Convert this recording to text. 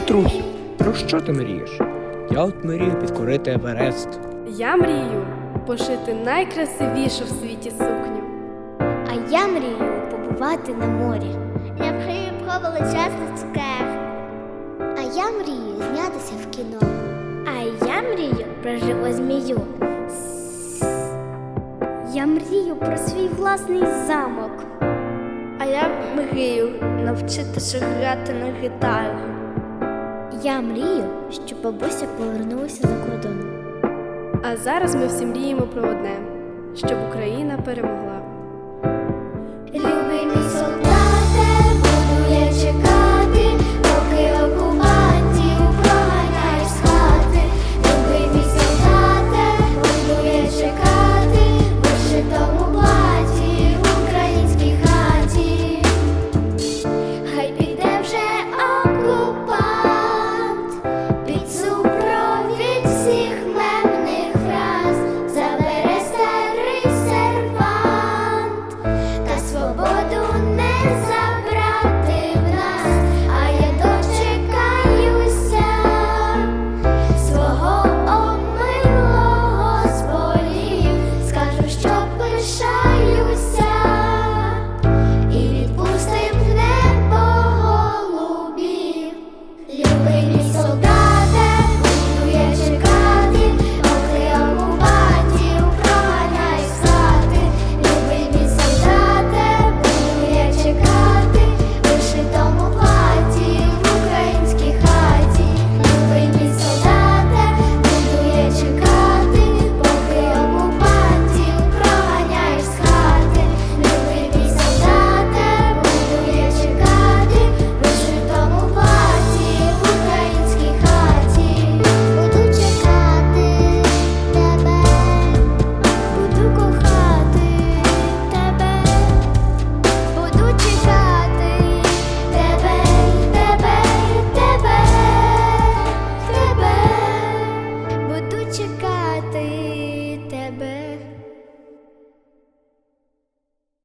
Катрусю, про що ти мрієш? Я от мрію підкорити Еверест. Я мрію пошити найкрасивішу в світі сукню. А я мрію побувати на морі. Я мрію про величезну цукерку. А я мрію знятися в кіно. А я мрію про живу змію. Я мрію про свій власний замок. А я мрію навчитися грати на гітарі. Я мрію, щоб бабуся повернулася за кордон. А зараз ми всі мріємо про одне, щоб Україна перемогла.